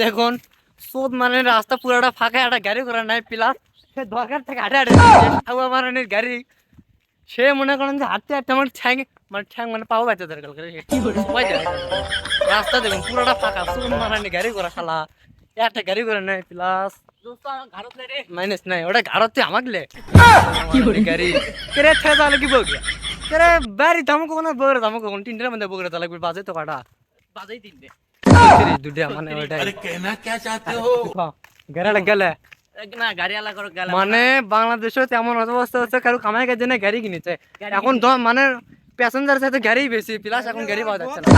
দেখুন সোদ মানে রাস্তা পুরোটা ফাঁকা একটা গাড়ি করা নাই প্লাস সে দরকার থেকে হাঁটে হাঁটে। হাওয়া মারানির গাড়ি। সে মনে করেন যে হাঁটতে হাঁটতে আমার ঠ্যাং মানে ঠ্যাং মানে পাও বাচ্চা দরকার করে রাস্তা দেখুন পুরোটা ফাঁকা সোদ মারানি গাড়ি করা শালা। একটা গাড়ি করে নাই প্লাস মাইনাস নাই ওটা ঘাড়তে আমাকে লে। গাড়ি। কেরে ঠেলা তাহলে কি বলবে কেরে বাড়ি দামো কোন বগরে দামো কোন তিনটার মধ্যে বগরে তাহলে বাজে তো কাটা। বাজাই তিনটে। দুটা মানে ওইটা আরে চাইতে হো গেরাটা গেলে অবস্থা হচ্ছে, কারও কামাই কাজে না গাড়ি কিনেছে। এখন মানে প্যাসেঞ্জার সাথে গাড়ি বেশি প্লাস এখন গাড়ি পাওয়া যাচ্ছে না।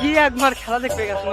কি একবার খেলা দেখবে গেছিল